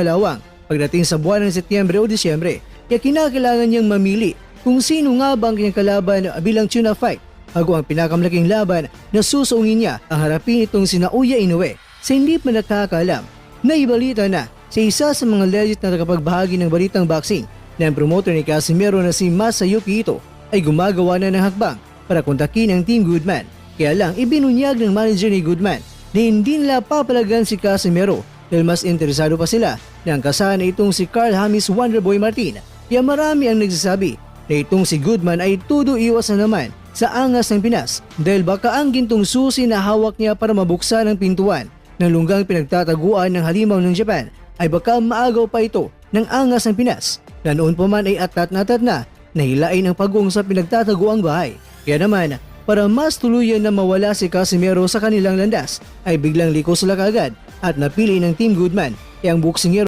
kalawang pagdating sa buwan ng Setyembre o Disyembre. Kaya kinakailangan niyang mamili kung sino nga ba ang kanyang kalaban bilang tuna fight. Bago ang pinakamalaking laban na susuungin niya ang harapin itong sina Uya Inoue sa hindi pa nakakaalam. Naibalita na sa isa sa mga legit na tagapagbahagi ng balitang boxing na ang promoter ni Casimero na si Masayuki Ito ay gumagawa na ng hakbang para kontakin ang Team Goodman. Kaya lang ibinunyag ng manager ni Goodman na hindi nila papalagan si Casimero dahil mas interesado pa sila na ang kasana itong si Carl Hamis Wonderboy Martin. Kaya marami ang nagsasabi na itong si Goodman ay tudo iwas na naman sa angas ng Pinas dahil baka ang gintong susi na hawak niya para mabuksan ang pintuan ng lunggang pinagtataguan ng halimaw ng Japan ay baka maagaw pa ito ng angas ng Pinas na noon pa man ay atat na atat na nahilain ang pagong sa pinagtataguang bahay. Kaya naman, para mas tuluyan na mawala si Casimero sa kanilang landas ay biglang liko sila kagad at napili ng Team Goodman. Ang boksingero